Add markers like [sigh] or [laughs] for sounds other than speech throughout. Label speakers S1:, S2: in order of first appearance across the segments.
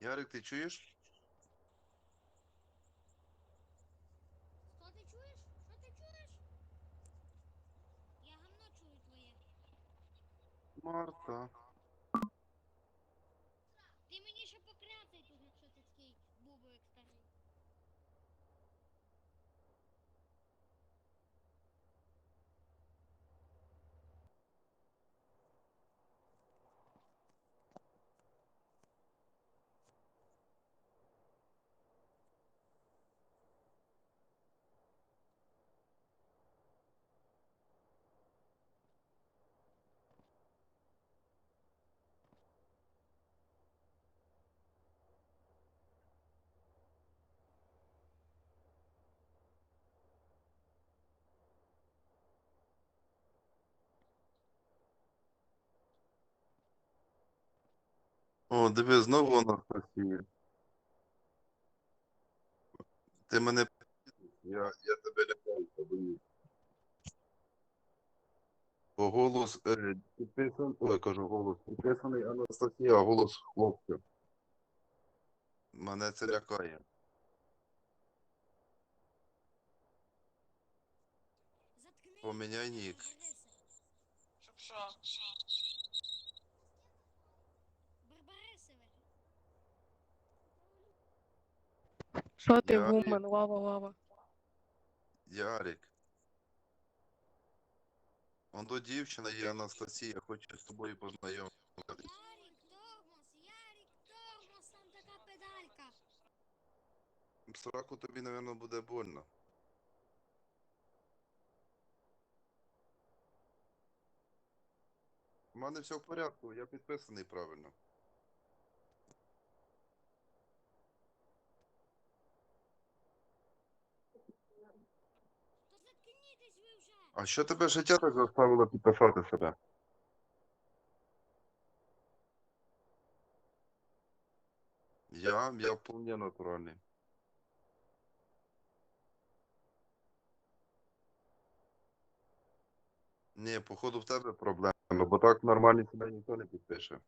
S1: Ярик, ти чуєш?
S2: Що ти чуєш? Що ти чуєш? Я гамно чую твоє.
S1: Марта. О, диви, знову Анастасія. Ти мене. Я, я тебе лякаюся, боюсь. Бо голос е, підписаний. Ой, кажу, голос підписаний Анастасія, а голос хлопця. Мене це лякає. Поміняй нік.
S3: Щоб що?
S2: Барбарисове.
S4: Що ти,
S1: Я-
S4: вумен, лава, лава.
S1: Ярик. Он до дівчина є Анастасія, хоче з тобою познайомитися.
S2: Ярик, тормоз, Ярик, тормоз, там така педалька.
S1: Сраку тобі, мабуть, буде больно. У мене все в порядку, я підписаний правильно.
S2: То заткнітесь ви вже.
S1: А що тебе життя так заставило підписати себе? Я, я вполне натуральний. Ні, походу в тебе проблеми, бо так нормально себе ніхто не підпише.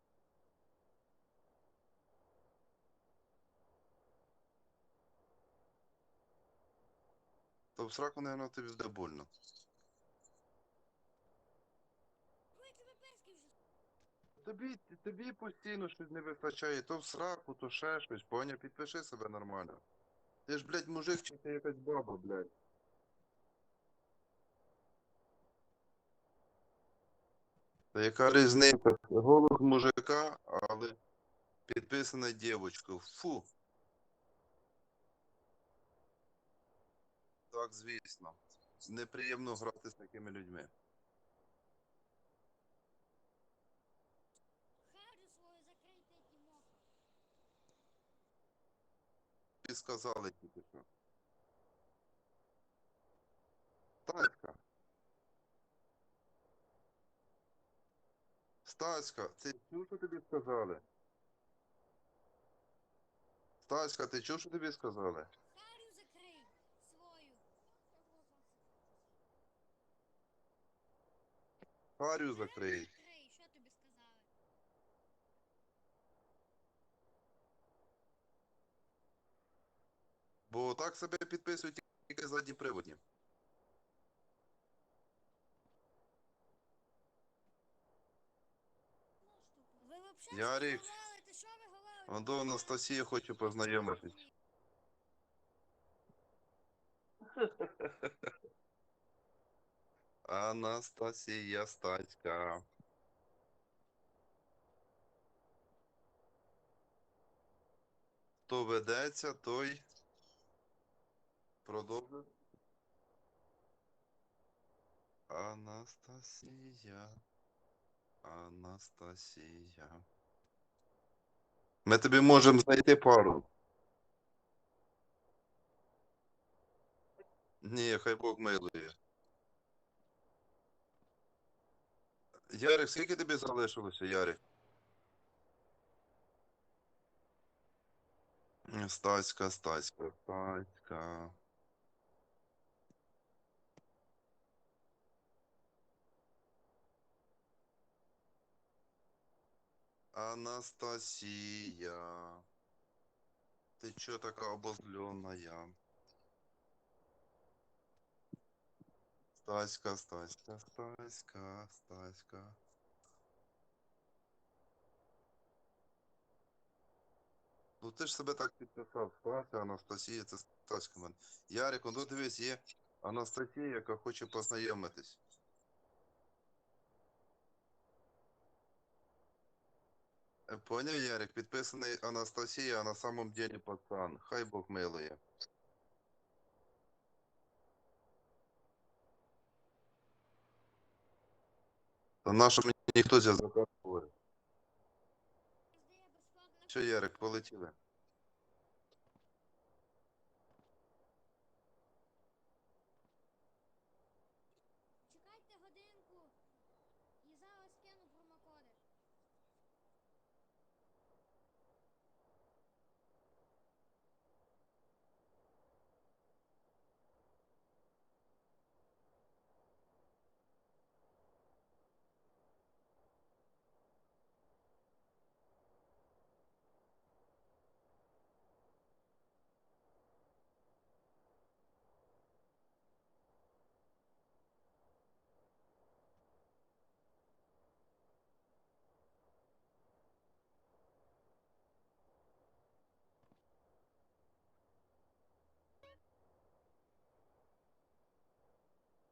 S1: В сраку, мабуть, тобі буде больно. Тобі, тобі постійно щось не вистачає, то в сраку, то ще щось, поняв, підпиши себе нормально. Ти ж, блядь, мужик, чи ти якась баба, блядь. Та яка різниця? Голос мужика, але підписана дівчинкою. Фу. Так, звісно. Неприємно грати з такими людьми.
S2: Харю свою закрийте, Тімох.
S1: Тобі сказали тільки що. Стаська. Стаська, ти чув, що тобі сказали? Стаська, ти чув, що тобі сказали?
S2: Харю закрий свою.
S1: Харю закрий.
S2: Закрий, що тобі сказали?
S1: Бо так себе підписують тільки задні приводні.
S2: Ви вообще
S1: Ярик?
S2: Що ви
S1: до Анастасії хочу познайомитись. [laughs] Анастасія Стаська. Хто ведеться, той продовжує. Анастасія. Анастасія. Ми тобі можемо знайти пару. Ні, хай Бог милує. Ярик, скільки тобі залишилося, Ярик? Стаська, Стаська, Стаська. Анастасія. Ты чё такая обозленная? Стаська, Стаська, Стаська, Стаська. Ну ти ж себе так підписав, Стася, Анастасія, це Стаська мене. Ярик, ну дивись, є Анастасія, яка хоче познайомитись. Е, Поняв, Ярик, підписаний Анастасія, а на самом деле пацан. Хай Бог милує. Та нащо мені ніхто зв'язок
S2: заказує?
S1: Що, Ярик, полетіли?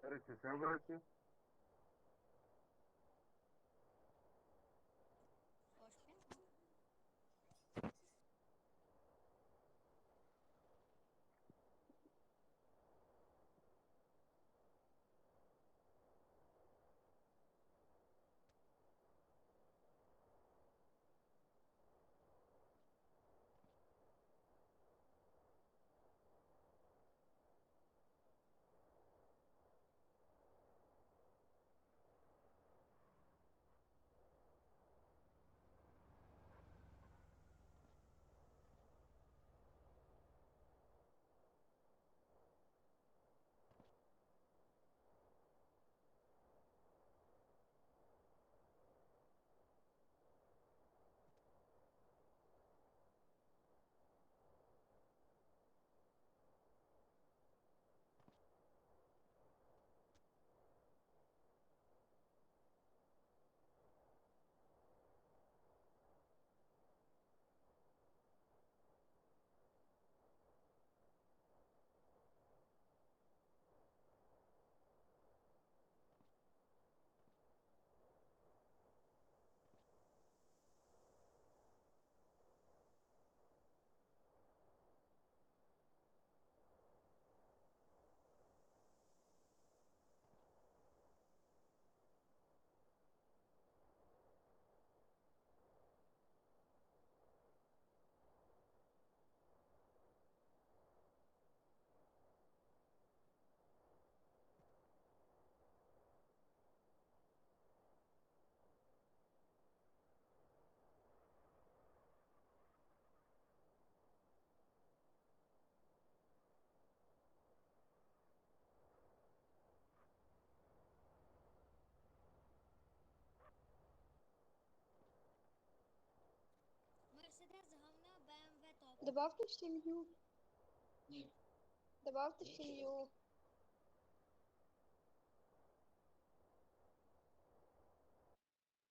S1: Ярик, ти сам
S2: говно, БМВ топ.
S3: Добавте в сім'ю. Добавте в сім'ю.